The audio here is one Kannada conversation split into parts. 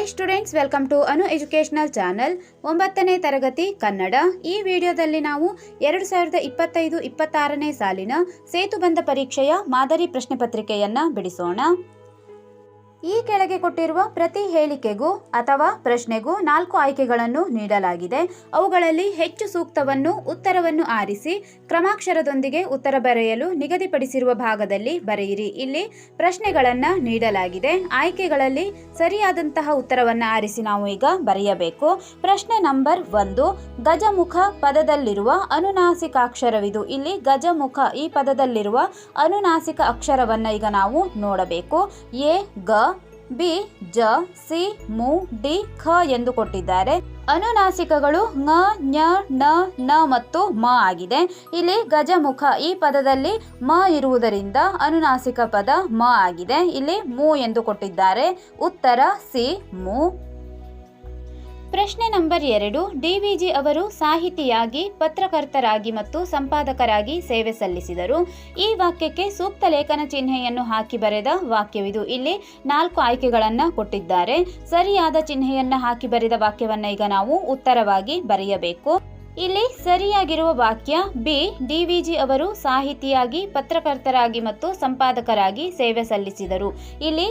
Hi students, welcome to Anu educational channel. ಒಂಬತ್ತನೇ ತರಗತಿ ಕನ್ನಡ. ಈ ವಿಡಿಯೋದಲ್ಲಿ ನಾವು ಎರಡು ಸಾವಿರದ ಇಪ್ಪತ್ತೈದು, ಇಪ್ಪತ್ತಾರನೇ ಸಾಲಿನ ಸೇತುಬಂಧ ಪರೀಕ್ಷೆಯ ಮಾದರಿ ಪ್ರಶ್ನೆ ಪತ್ರಿಕೆಯನ್ನ ಬಿಡಿಸೋಣ. ಈ ಕೆಳಗೆ ಕೊಟ್ಟಿರುವ ಪ್ರತಿ ಹೇಳಿಕೆಗೂ ಅಥವಾ ಪ್ರಶ್ನೆಗೂ ನಾಲ್ಕು ಆಯ್ಕೆಗಳನ್ನು ನೀಡಲಾಗಿದೆ. ಅವುಗಳಲ್ಲಿ ಹೆಚ್ಚು ಸೂಕ್ತವನ್ನು, ಉತ್ತರವನ್ನು ಆರಿಸಿ, ಕ್ರಮಾಕ್ಷರದೊಂದಿಗೆ ಉತ್ತರ ಬರೆಯಲು ನಿಗದಿಪಡಿಸಿರುವ ಭಾಗದಲ್ಲಿ ಬರೆಯಿರಿ. ಇಲ್ಲಿ ಪ್ರಶ್ನೆಗಳನ್ನು ನೀಡಲಾಗಿದೆ. ಆಯ್ಕೆಗಳಲ್ಲಿ ಸರಿಯಾದಂತಹ ಉತ್ತರವನ್ನು ಆರಿಸಿ ನಾವು ಈಗ ಬರೆಯಬೇಕು. ಪ್ರಶ್ನೆ ನಂಬರ್ ಒಂದು, ಗಜಮುಖ ಪದದಲ್ಲಿರುವ ಅನುನಾಸಿಕಾಕ್ಷರವಿದು ಇಲ್ಲಿ ಗಜಮುಖ ಈ ಪದದಲ್ಲಿರುವ ಅನುನಾಸಿಕ ಅಕ್ಷರವನ್ನು ಈಗ ನಾವು ನೋಡಬೇಕು. ಎ, ಗ ಬಿ, ಜ, ಸಿ, ಮು, ಡಿ, ಖ ಎಂದು ಕೊಟ್ಟಿದ್ದಾರೆ. ಅನುನಾಸಿಕಗಳು ನ ಞ ನ ನ ಮತ್ತು ಮ ಆಗಿದೆ. ಇಲ್ಲಿ ಗಜಮುಖ ಈ ಪದದಲ್ಲಿ ಮ ಇರುವುದರಿಂದ ಅನುನಾಸಿಕ ಪದ ಮ ಆಗಿದೆ. ಇಲ್ಲಿ ಮು ಎಂದು ಕೊಟ್ಟಿದ್ದಾರೆ. ಉತ್ತರ, ಸಿ, ಮು. ಪ್ರಶ್ನೆ ನಂಬರ್ ಎರಡು ಡಿವಿಜಿ ಅವರು ಸಾಹಿತಿಯಾಗಿ, ಪತ್ರಕರ್ತರಾಗಿ ಮತ್ತು ಸಂಪಾದಕರಾಗಿ ಸೇವೆ ಸಲ್ಲಿಸಿದರು. ಈ ವಾಕ್ಯಕ್ಕೆ ಸೂಕ್ತ ಲೇಖನ ಚಿಹ್ನೆಯನ್ನು ಹಾಕಿ ಬರೆದ ವಾಕ್ಯವಿದು. ಇಲ್ಲಿ ನಾಲ್ಕು ಆಯ್ಕೆಗಳನ್ನು ಕೊಟ್ಟಿದ್ದಾರೆ. ಸರಿಯಾದ ಚಿಹ್ನೆಯನ್ನು ಹಾಕಿ ಬರೆದ ವಾಕ್ಯವನ್ನು ಈಗ ನಾವು ಉತ್ತರವಾಗಿ ಬರೆಯಬೇಕು. ಇಲ್ಲಿ ಸರಿಯಾಗಿರುವ ವಾಕ್ಯ ಬಿ ಡಿವಿಜಿ ಅವರು ಸಾಹಿತಿಯಾಗಿ, ಪತ್ರಕರ್ತರಾಗಿ ಮತ್ತು ಸಂಪಾದಕರಾಗಿ ಸೇವೆ ಸಲ್ಲಿಸಿದರು. ಇಲ್ಲಿ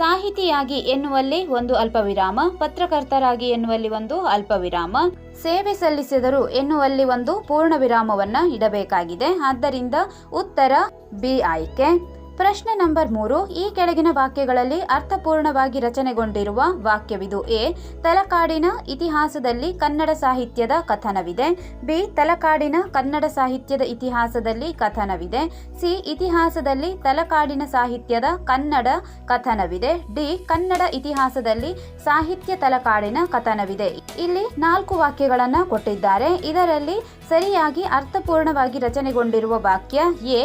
ಸಾಹಿತಿಯಾಗಿ ಎನ್ನುವಲ್ಲಿ ಒಂದು ಅಲ್ಪವಿರಾಮ, ಪತ್ರಕರ್ತರಾಗಿ ಎನ್ನುವಲ್ಲಿ ಒಂದು ಅಲ್ಪವಿರಾಮ, ಸೇವೆ ಸಲ್ಲಿಸಿದರು ಎನ್ನುವಲ್ಲಿ ಒಂದು ಪೂರ್ಣ ವಿರಾಮವನ್ನ ಇಡಬೇಕಾಗಿದೆ. ಆದ್ದರಿಂದ ಉತ್ತರ, ಬಿ ಆಯ್ಕೆ. ಪ್ರಶ್ನೆ ನಂಬರ್ ಮೂರು, ಈ ಕೆಳಗಿನ ವಾಕ್ಯಗಳಲ್ಲಿ ಅರ್ಥಪೂರ್ಣವಾಗಿ ರಚನೆಗೊಂಡಿರುವ ವಾಕ್ಯವಿದು ಎ, ತಲಕಾಡಿನ ಇತಿಹಾಸದಲ್ಲಿ ಕನ್ನಡ ಸಾಹಿತ್ಯದ ಕಥನವಿದೆ. ಬಿ, ತಲಕಾಡಿನ ಕನ್ನಡ ಸಾಹಿತ್ಯದ ಇತಿಹಾಸದಲ್ಲಿ ಕಥನವಿದೆ. ಸಿ, ಇತಿಹಾಸದಲ್ಲಿ ತಲಕಾಡಿನ ಸಾಹಿತ್ಯದ ಕನ್ನಡ ಕಥನವಿದೆ. ಡಿ, ಕನ್ನಡ ಇತಿಹಾಸದಲ್ಲಿ ಸಾಹಿತ್ಯ ತಲಕಾಡಿನ ಕಥನವಿದೆ. ಇಲ್ಲಿ ನಾಲ್ಕು ವಾಕ್ಯಗಳನ್ನು ಕೊಟ್ಟಿದ್ದಾರೆ. ಇದರಲ್ಲಿ ಸರಿಯಾಗಿ ಅರ್ಥಪೂರ್ಣವಾಗಿ ರಚನೆಗೊಂಡಿರುವ ವಾಕ್ಯ ಎ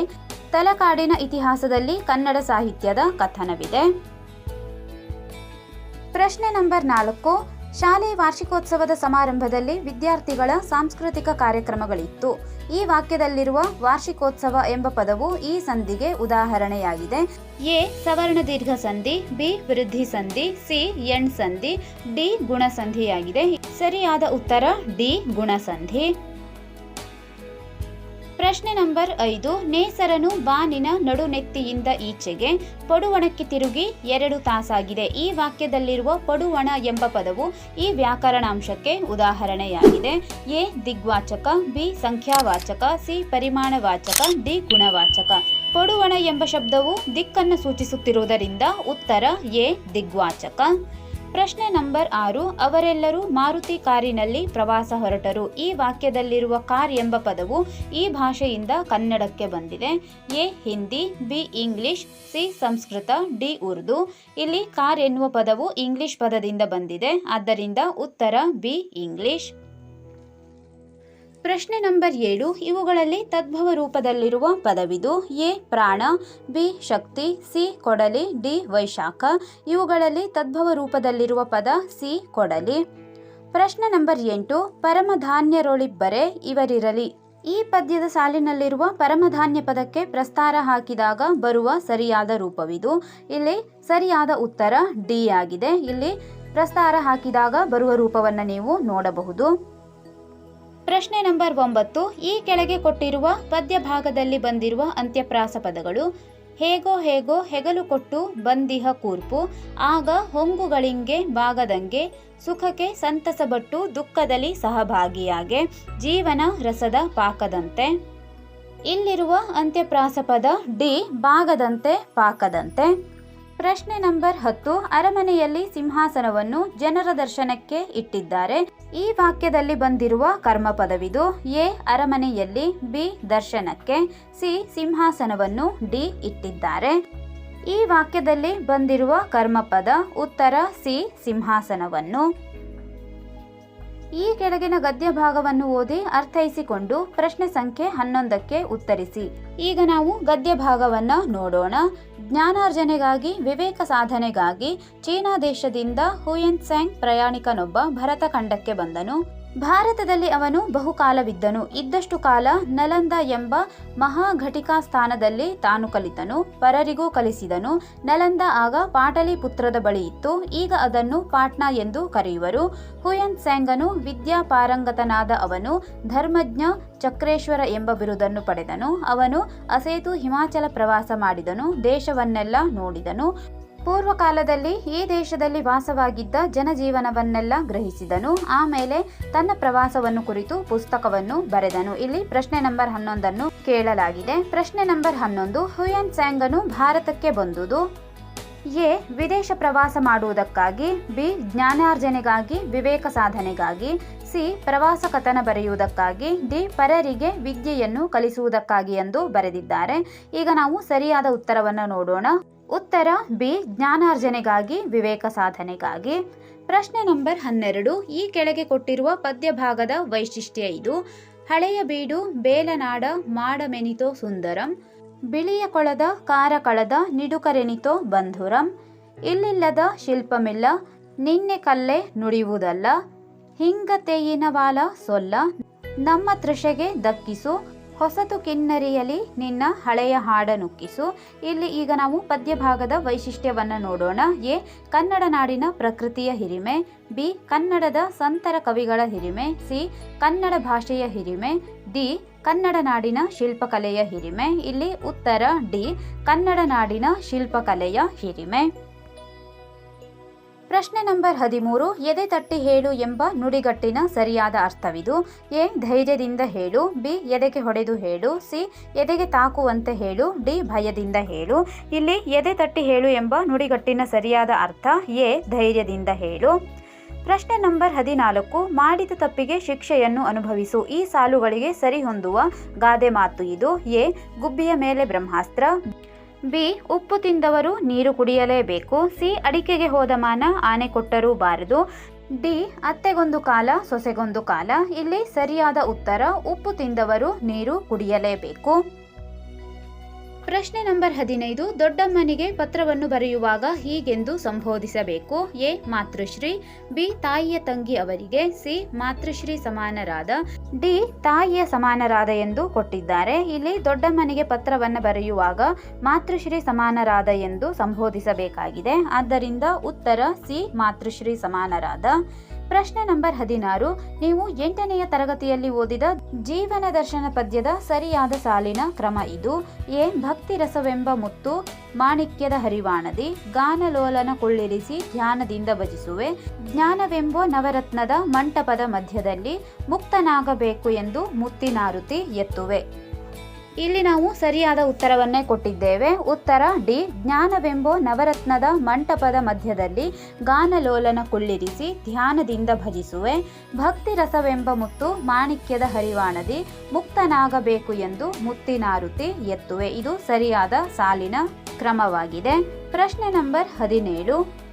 ತಲಕಾಡಿನ ಇತಿಹಾಸದಲ್ಲಿ ಕನ್ನಡ ಸಾಹಿತ್ಯದ ಕಥನವಿದೆ. ಪ್ರಶ್ನೆ ನಂಬರ್ ನಾಲ್ಕು. ಶಾಲೆ ವಾರ್ಷಿಕೋತ್ಸವದ ಸಮಾರಂಭದಲ್ಲಿ ವಿದ್ಯಾರ್ಥಿಗಳ ಸಾಂಸ್ಕೃತಿಕ ಕಾರ್ಯಕ್ರಮಗಳಿತ್ತು. ಈ ವಾಕ್ಯದಲ್ಲಿರುವ ವಾರ್ಷಿಕೋತ್ಸವ ಎಂಬ ಪದವು ಈ ಸಂಧಿಗೆ ಉದಾಹರಣೆಯಾಗಿದೆ. ಎ. ಸವರ್ಣ ದೀರ್ಘ ಸಂಧಿ, ಬಿ. ವೃದ್ಧಿ ಸಂಧಿ, ಸಿ. ಎಣ್ ಸಂಧಿ, ಡಿ. ಗುಣಸಂಧಿಯಾಗಿದೆ ಸರಿಯಾದ ಉತ್ತರ, ಡಿ. ಗುಣಸಂಧಿ ಪ್ರಶ್ನೆ ನಂಬರ್ ಐದು, ನೇಸರನು ಬಾನಿನ ನಡುನೆತ್ತಿಯಿಂದ ಈಚೆಗೆ ಪಡುವಣಕ್ಕೆ ತಿರುಗಿ ಎರಡು ತಾಸಾಗಿದೆ. ಈ ವಾಕ್ಯದಲ್ಲಿರುವ ಪಡುವಣ ಎಂಬ ಪದವು ಈ ವ್ಯಾಕರಣಾಂಶಕ್ಕೆ ಉದಾಹರಣೆಯಾಗಿದೆ. ಎ, ದಿಗ್ವಾಚಕ, ಬಿ, ಸಂಖ್ಯಾವಾಚಕ, ಸಿ, ಪರಿಮಾಣವಾಚಕ, ಡಿ, ಗುಣವಾಚಕ. ಪಡುವಣ ಎಂಬ ಶಬ್ದವು ದಿಕ್ಕನ್ನು ಸೂಚಿಸುತ್ತಿರುವುದರಿಂದ ಉತ್ತರ ಎ, ದಿಗ್ವಾಚಕ. ಪ್ರಶ್ನೆ ನಂಬರ್ ಆರು, ಅವರೆಲ್ಲರೂ ಮಾರುತಿ ಕಾರಿನಲ್ಲಿ ಪ್ರವಾಸ ಹೊರಟರು. ಈ ವಾಕ್ಯದಲ್ಲಿರುವ ಕಾರ್ ಎಂಬ ಪದವು ಈ ಭಾಷೆಯಿಂದ ಕನ್ನಡಕ್ಕೆ ಬಂದಿದೆ. A, Hindi, B, English, C, Sanskrit, D, Urdu. ಇಲ್ಲಿ ಕಾರ್ ಎನ್ನುವ ಪದವು ಇಂಗ್ಲಿಷ್ ಪದದಿಂದ ಬಂದಿದೆ. ಆದ್ದರಿಂದ ಉತ್ತರ ಬಿ, ಇಂಗ್ಲಿಷ್. ಪ್ರಶ್ನೆ ನಂಬರ್ ಏಳು, ಇವುಗಳಲ್ಲಿ ತದ್ಭವ ರೂಪದಲ್ಲಿರುವ ಪದವಿದು ಎ, ಪ್ರಾಣ, ಬಿ, ಶಕ್ತಿ, ಸಿ, ಕೊಡಲಿ, ಡಿ, ವೈಶಾಖ. ಇವುಗಳಲ್ಲಿ ತದ್ಭವ ರೂಪದಲ್ಲಿರುವ ಪದ ಸಿ, ಕೊಡಲಿ. ಪ್ರಶ್ನೆ ನಂಬರ್ ಎಂಟು, ಪರಮಧಾನ್ಯರೊಳಿಬ್ಬರೇ ಇವರಿರಲಿ. ಈ ಪದ್ಯದ ಸಾಲಿನಲ್ಲಿರುವ ಪರಮಧಾನ್ಯ ಪದಕ್ಕೆ ಪ್ರಸ್ತಾರ ಹಾಕಿದಾಗ ಬರುವ ಸರಿಯಾದ ರೂಪವಿದು. ಇಲ್ಲಿ ಸರಿಯಾದ ಉತ್ತರ ಡಿ ಆಗಿದೆ. ಇಲ್ಲಿ ಪ್ರಸ್ತಾರ ಹಾಕಿದಾಗ ಬರುವ ರೂಪವನ್ನು ನೀವು ನೋಡಬಹುದು. ಪ್ರಶ್ನೆ ನಂಬರ್ ಒಂಬತ್ತು, ಈ ಕೆಳಗೆ ಕೊಟ್ಟಿರುವ ಪದ್ಯ ಭಾಗದಲ್ಲಿ ಬಂದಿರುವ ಅಂತ್ಯಪ್ರಾಸ ಪದಗಳು ಹೇಗೋ ಹೇಗೋ ಹೆಗಲು ಕೊಟ್ಟು ಬಂದಿಹ ಕೂರ್ಪು, ಆಗ ಹೊಂಗುಗಳಿಂಗೆ ಬಾಗದಂಗೆ, ಸುಖಕ್ಕೆ ಸಂತಸಬಟ್ಟು ದುಃಖದಲ್ಲಿ ಸಹಭಾಗಿಯಾಗೆ, ಜೀವನ ರಸದ ಪಾಕದಂತೆ. ಇಲ್ಲಿರುವ ಅಂತ್ಯಪ್ರಾಸ ಪದ ಡಿ, ಬಾಗದಂತೆ, ಪಾಕದಂತೆ. ಪ್ರಶ್ನೆ ನಂಬರ್ ಹತ್ತು, ಅರಮನೆಯಲ್ಲಿ ಸಿಂಹಾಸನವನ್ನು ಜನರ ದರ್ಶನಕ್ಕೆ ಇಟ್ಟಿದ್ದಾರೆ. ಈ ವಾಕ್ಯದಲ್ಲಿ ಬಂದಿರುವ ಕರ್ಮ ಪದವಿದು ಎ, ಅರಮನೆಯಲ್ಲಿ, ಬಿ, ದರ್ಶನಕ್ಕೆ, ಸಿ, ಸಿಂಹಾಸನವನ್ನು ಡಿ, ಇಟ್ಟಿದ್ದಾರೆ. ಈ ವಾಕ್ಯದಲ್ಲಿ ಬಂದಿರುವ ಕರ್ಮಪದ ಉತ್ತರ ಸಿ, ಸಿಂಹಾಸನವನ್ನು. ಈ ಕೆಳಗಿನ ಗದ್ಯ ಭಾಗವನ್ನು ಓದಿ ಅರ್ಥೈಸಿಕೊಂಡು ಪ್ರಶ್ನೆ ಸಂಖ್ಯೆ ಹನ್ನೊಂದಕ್ಕೆ ಉತ್ತರಿಸಿ. ಈಗ ನಾವು ಗದ್ಯ ಭಾಗವನ್ನ ನೋಡೋಣ. ಜ್ಞಾನಾರ್ಜನೆಗಾಗಿ, ವಿವೇಕ ಸಾಧನೆಗಾಗಿ ಚೀನಾ ದೇಶದಿಂದ ಹುಯೆನ್ ಸ್ಯಾಂಗ್ ಪ್ರಯಾಣಿಕನೊಬ್ಬ ಭರತ ಖಂಡಕ್ಕೆ ಬಂದನು. ಭಾರತದಲ್ಲಿ ಅವನು ಬಹುಕಾಲವಿದ್ದನು. ಇದ್ದಷ್ಟು ಕಾಲ ನಲಂದ ಎಂಬ ಮಹಾಘಟಿಕಾ ಸ್ಥಾನದಲ್ಲಿ ತಾನು ಕಲಿತನು, ಪರರಿಗೂ ಕಲಿಸಿದನು. ನಲಂದ ಆಗ ಪಾಟಲಿಪುತ್ರದ ಬಳಿ ಇತ್ತು. ಈಗ ಅದನ್ನು ಪಾಟ್ನಾ ಎಂದು ಕರೆಯುವರು. ಹುಯನ್ ಸ್ಯಾಂಗನು ವಿದ್ಯಾಪಾರಂಗತನಾದ ಅವನು, ಧರ್ಮಜ್ಞ ಚಕ್ರೇಶ್ವರ ಎಂಬ ಬಿರುದನ್ನು ಪಡೆದನು. ಅವನು ಅಸೇತು ಹಿಮಾಚಲ ಪ್ರವಾಸ ಮಾಡಿದನು, ದೇಶವನ್ನೆಲ್ಲ ನೋಡಿದನು. ಪೂರ್ವಕಾಲದಲ್ಲಿ ಈ ದೇಶದಲ್ಲಿ ವಾಸವಾಗಿದ್ದ ಜನಜೀವನವನ್ನೆಲ್ಲ ಗ್ರಹಿಸಿದನು. ಆಮೇಲೆ ತನ್ನ ಪ್ರವಾಸವನ್ನು ಕುರಿತು ಪುಸ್ತಕವನ್ನು ಬರೆದನು. ಇಲ್ಲಿ ಪ್ರಶ್ನೆ ನಂಬರ್ ಹನ್ನೊಂದನ್ನು ಕೇಳಲಾಗಿದೆ. ಪ್ರಶ್ನೆ ನಂಬರ್ ಹನ್ನೊಂದು, ಹುಯನ್ ಸ್ಯಾಂಗನು ಭಾರತಕ್ಕೆ ಬಂದುದು? ಎ, ವಿದೇಶ ಪ್ರವಾಸ ಮಾಡುವುದಕ್ಕಾಗಿ, ಬಿ, ಜ್ಞಾನಾರ್ಜನೆಗಾಗಿ, ವಿವೇಕ ಸಾಧನೆಗಾಗಿ, ಸಿ, ಪ್ರವಾಸ ಕಥನ ಬರೆಯುವುದಕ್ಕಾಗಿ, ಡಿ, ಪರರಿಗೆ ವಿದ್ಯೆಯನ್ನು ಕಲಿಸುವುದಕ್ಕಾಗಿ ಎಂದು ಬರೆದಿದ್ದಾರೆ. ಈಗ ನಾವು ಸರಿಯಾದ ಉತ್ತರವನ್ನು ನೋಡೋಣ. ಉತ್ತರ ಬಿ, ಜ್ಞಾನಾರ್ಜನೆಗಾಗಿ, ವಿವೇಕ ಸಾಧನೆಗಾಗಿ. ಪ್ರಶ್ನೆ ನಂಬರ್ ಹನ್ನೆರಡು, ಈ ಕೆಳಗೆ ಕೊಟ್ಟಿರುವ ಪದ್ಯ ಭಾಗದ ವೈಶಿಷ್ಟ್ಯ ಇದು. ಹಳೆಯ ಬೀಡು, ಬೇಲನಾಡ, ಮಾಡಮೆನಿತೋ ಸುಂದರಂ. ಬಿಳಿಯ ಕೊಳದ, ಕಾರಕಳದ, ನಿಡುಕರೆನಿತೋ ಬಂಧುರಂ. ಇಲ್ಲಿಲ್ಲದ ಶಿಲ್ಪಮಿಲ್ಲ, ನಿನ್ನೆ ಕಲ್ಲೆ ನುಡಿಯುವುದಲ್ಲ. ಹಿಂಗತೆಯಿನವಾಲ ಸೊಲ್ಲ. ನಮ್ಮ ತೃಷೆಗೆ ದಕ್ಕಿಸು. ಹೊಸತು ಕಿನ್ನರಿಯಲಿ ನಿನ್ನ ಹಳೆಯ ಹಾಡ ನುಕ್ಕಿಸು ಇಲ್ಲಿ ಈಗ ನಾವು ಪದ್ಯ ಭಾಗದ ವೈಶಿಷ್ಟ್ಯವನ್ನು ನೋಡೋಣ. ಎ. ಕನ್ನಡ ನಾಡಿನ ಪ್ರಕೃತಿಯ ಹಿರಿಮೆ. ಬಿ. ಕನ್ನಡದ ಸಂತರ ಕವಿಗಳ ಹಿರಿಮೆ. ಸಿ. ಕನ್ನಡ ಭಾಷೆಯ ಹಿರಿಮೆ. ಡಿ. ಕನ್ನಡ ನಾಡಿನ ಶಿಲ್ಪಕಲೆಯ ಹಿರಿಮೆ. ಇಲ್ಲಿ ಉತ್ತರ ಡಿ. ಕನ್ನಡ ನಾಡಿನ ಶಿಲ್ಪಕಲೆಯ ಹಿರಿಮೆ. ಪ್ರಶ್ನೆ ನಂಬರ್ ಹದಿಮೂರು, ಎದೆ ತಟ್ಟಿ ಹೇಳು ಎಂಬ ನುಡಿಗಟ್ಟಿನ ಸರಿಯಾದ ಅರ್ಥವಿದು. ಎ, ಧೈರ್ಯದಿಂದ ಹೇಳು. ಬಿ, ಎದೆಗೆ ಹೊಡೆದು ಹೇಳು. ಸಿ, ಎದೆಗೆ ತಾಕುವಂತೆ ಹೇಳು. ಡಿ, ಭಯದಿಂದ ಹೇಳು. ಇಲ್ಲಿ ಎದೆ ತಟ್ಟಿ ಹೇಳು ಎಂಬ ನುಡಿಗಟ್ಟಿನ ಸರಿಯಾದ ಅರ್ಥ ಎ, ಧೈರ್ಯದಿಂದ ಹೇಳು. ಪ್ರಶ್ನೆ ನಂಬರ್ ಹದಿನಾಲ್ಕು, ಮಾಡಿದ ತಪ್ಪಿಗೆ ಶಿಕ್ಷೆಯನ್ನು ಅನುಭವಿಸು. ಈ ಸಾಲುಗಳಿಗೆ ಸರಿಹೊಂದುವ ಗಾದೆ ಮಾತು ಇದು. ಎ, ಗುಬ್ಬಿಯ ಮೇಲೆ ಬ್ರಹ್ಮಾಸ್ತ್ರ. ಬಿ, ಉಪ್ಪು ತಿಂದವರು ನೀರು ಕುಡಿಯಲೇಬೇಕು. ಸಿ, ಅಡಿಕೆಗೆ ಹೋದ ಮಾನ ಆನೆ ಕೊಟ್ಟರೂ ಬಾರದು. ಡಿ, ಅತ್ತೆಗೊಂದು ಕಾಲ, ಸೊಸೆಗೊಂದು ಕಾಲ. ಇಲ್ಲಿ ಸರಿಯಾದ ಉತ್ತರ, ಉಪ್ಪು ತಿಂದವರು ನೀರು ಕುಡಿಯಲೇಬೇಕು. ಪ್ರಶ್ನೆ ನಂಬರ್ ಹದಿನೈದು, ದೊಡ್ಡಮ್ಮನಿಗೆ ಪತ್ರವನ್ನು ಬರೆಯುವಾಗ ಹೀಗೆಂದು ಸಂಬೋಧಿಸಬೇಕು. A, Matrushree. ಬಿ, ತಾಯಿಯ ತಂಗಿ ಅವರಿಗೆ. ಸಿ, ಮಾತೃಶ್ರೀ ಸಮಾನರಾದ. ಡಿ, ತಾಯಿಯ ಸಮಾನರಾದ ಎಂದು ಕೊಟ್ಟಿದ್ದಾರೆ. ಇಲ್ಲಿ ದೊಡ್ಡಮ್ಮನಿಗೆ ಪತ್ರವನ್ನು ಬರೆಯುವಾಗ ಮಾತೃಶ್ರೀ ಸಮಾನರಾದ ಎಂದು ಸಂಬೋಧಿಸಬೇಕಾಗಿದೆ. ಆದ್ದರಿಂದ ಉತ್ತರ, ಸಿ, ಮಾತೃಶ್ರೀ ಸಮಾನರಾದ. ಪ್ರಶ್ನೆ ನಂಬರ್ ಹದಿನಾರು. ನೀವು ಎಂಟನೆಯ ತರಗತಿಯಲ್ಲಿ ಓದಿದ ಜೀವನ ದರ್ಶನ ಪದ್ಯದ ಸರಿಯಾದ ಸಾಲಿನ ಕ್ರಮ ಇದು. ಎ ಭಕ್ತಿ ರಸವೆಂಬ ಮುತ್ತು, ಮಾಣಿಕ್ಯದ ಹರಿವಾಣದಿ, ಗಾನಲೋಲನ ಕುಳ್ಳಿರಿಸಿ ಧ್ಯಾನದಿಂದ ಭಜಿಸುವೆ. ಜ್ಞಾನವೆಂಬ ನವರತ್ನದ ಮಂಟಪದ ಮಧ್ಯದಲ್ಲಿ ಮುಕ್ತನಾಗಬೇಕು ಎಂದು ಮುತ್ತಿನಾರುತಿ ಎತ್ತುವೆ. ಇಲ್ಲಿ ನಾವು ಸರಿಯಾದ ಉತ್ತರವನ್ನೇ ಕೊಟ್ಟಿದ್ದೇವೆ. ಉತ್ತರ ಡಿ, ಜ್ಞಾನವೆಂಬೋ ನವರತ್ನದ ಮಂಟಪದ ಮಧ್ಯದಲ್ಲಿ ಗಾನಲೋಲನ ಕುಳ್ಳಿರಿಸಿ ಧ್ಯಾನದಿಂದ ಭಜಿಸುವೆ. ಭಕ್ತಿ ರಸವೆಂಬ ಮುತ್ತು ಮಾಣಿಕ್ಯದ ಹರಿವಾಣದಿ, ಮುಕ್ತನಾಗಬೇಕು ಎಂದು ಮುತ್ತಿನಾರುತಿ ಎತ್ತುವೆ. ಇದು ಸರಿಯಾದ ಸಾಲಿನ ಕ್ರಮವಾಗಿದೆ. ಪ್ರಶ್ನೆ ನಂಬರ್ ಹದಿನೇಳು.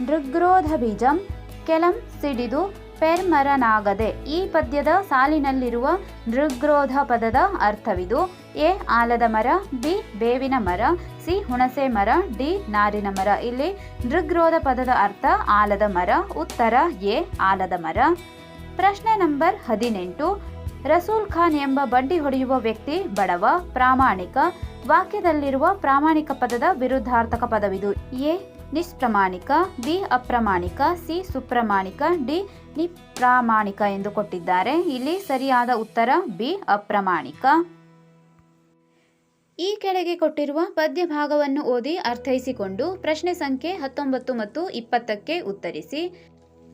ನೃಗ್ರೋಧ ಬೀಜಂ ಕೆಲಂ ಸಿಡಿದು ಪೆರ್ಮರನಾಗದೆ ಈ ಪದ್ಯದ ಸಾಲಿನಲ್ಲಿರುವ ನೃಗ್ರೋಧ ಪದದ ಅರ್ಥವಿದು. ಎ. ಆಲದ ಮರ, ಬಿ. ಬೇವಿನ ಮರ, ಸಿ. ಹುಣಸೆ ಮರ, ಡಿ. ನಾರಿನ ಮರ. ಇಲ್ಲಿ ನೃಗ್ರೋಧ ಪದದ ಅರ್ಥ ಆಲದ ಮರ, ಉತ್ತರ ಎ. ಆಲದ ಮರ. ಪ್ರಶ್ನೆ ನಂಬರ್ ಹದಿನೆಂಟು. ರಸೂಲ್ ಖಾನ್ ಎಂಬ ಬಂಡಿ ಹೊಡೆಯುವ ವ್ಯಕ್ತಿ ಬಡವ, ಪ್ರಾಮಾಣಿಕ. ವಾಕ್ಯದಲ್ಲಿರುವ ಪ್ರಾಮಾಣಿಕ ಪದದ ವಿರುದ್ಧಾರ್ಥಕ ಪದವಿದು. ಎ. ನಿಷ್ಪ್ರಮಾಣಿಕ, ಬಿ ಅಪ್ರಾಮಾಣಿಕ, ಸಿ ಸುಪ್ರಮಾಣಿಕ, ಡಿ ನಿಪ್ರಾಮಾಣಿಕ ಎಂದು ಕೊಟ್ಟಿದ್ದಾರೆ. ಇಲ್ಲಿ ಸರಿಯಾದ ಉತ್ತರ ಬಿ ಅಪ್ರಾಮಾಣಿಕ. ಈ ಕೆಳಗೆ ಕೊಟ್ಟಿರುವ ಪದ್ಯ ಭಾಗವನ್ನು ಓದಿ ಅರ್ಥೈಸಿಕೊಂಡು ಪ್ರಶ್ನೆ ಸಂಖ್ಯೆ ಹತ್ತೊಂಬತ್ತು ಮತ್ತು ಇಪ್ಪತ್ತಕ್ಕೆ ಉತ್ತರಿಸಿ.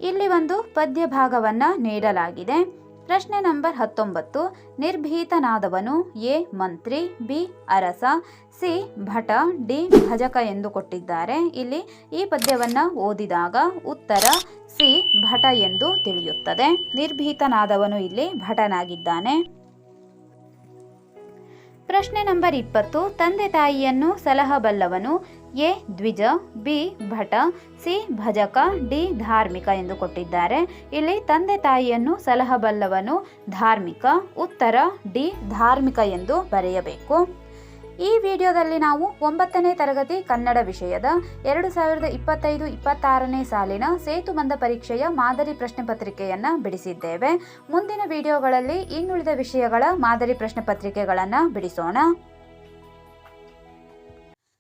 ಇಲ್ಲಿ ಒಂದು ಪದ್ಯ ಭಾಗವನ್ನು ನೀಡಲಾಗಿದೆ. ಪ್ರಶ್ನೆ ನಂಬರ್ ಹತ್ತೊಂಬತ್ತು. ನಿರ್ಭೀತನಾದವನು ಎ. ಮಂತ್ರಿ, ಬಿ. ಅರಸ, ಸಿ. ಭಟ, ಡಿ. ಭಜಕ ಎಂದು ಕೊಟ್ಟಿದ್ದಾರೆ. ಇಲ್ಲಿ ಈ ಪದ್ಯವನ್ನು ಓದಿದಾಗ ಉತ್ತರ ಸಿ. ಭಟ ಎಂದು ತಿಳಿಯುತ್ತದೆ. ನಿರ್ಭೀತನಾದವನು ಇಲ್ಲಿ ಭಟನಾಗಿದ್ದಾನೆ. ಪ್ರಶ್ನೆ ನಂಬರ್ ಇಪ್ಪತ್ತು. ತಂದೆ ತಾಯಿಯನ್ನು ಸಲಹಬಲ್ಲವನು ಎ ದ್ವಿಜ, ಬಿ ಭಟ, ಸಿ ಭಜಕ, ಡಿ ಧಾರ್ಮಿಕ ಎಂದು ಕೊಟ್ಟಿದ್ದಾರೆ. ಇಲ್ಲಿ ತಂದೆ ತಾಯಿಯನ್ನು ಸಲಹಬಲ್ಲವನು ಧಾರ್ಮಿಕ, ಉತ್ತರ ಡಿ ಧಾರ್ಮಿಕ ಎಂದು ಬರೆಯಬೇಕು. ಈ ವಿಡಿಯೋದಲ್ಲಿ ನಾವು ಒಂಬತ್ತನೇ ತರಗತಿ ಕನ್ನಡ ವಿಷಯದ ಎರಡು ಸಾವಿರದ ಇಪ್ಪತ್ತೈದು ಇಪ್ಪತ್ತಾರನೇ ಸಾಲಿನ ಸೇತುಬಂಧ ಪರೀಕ್ಷೆಯ ಮಾದರಿ ಪ್ರಶ್ನೆ ಪತ್ರಿಕೆಯನ್ನು ಬಿಡಿಸಿದ್ದೇವೆ. ಮುಂದಿನ ವಿಡಿಯೋಗಳಲ್ಲಿ ಇನ್ನುಳಿದ ವಿಷಯಗಳ ಮಾದರಿ ಪ್ರಶ್ನೆ ಪತ್ರಿಕೆಗಳನ್ನು ಬಿಡಿಸೋಣ.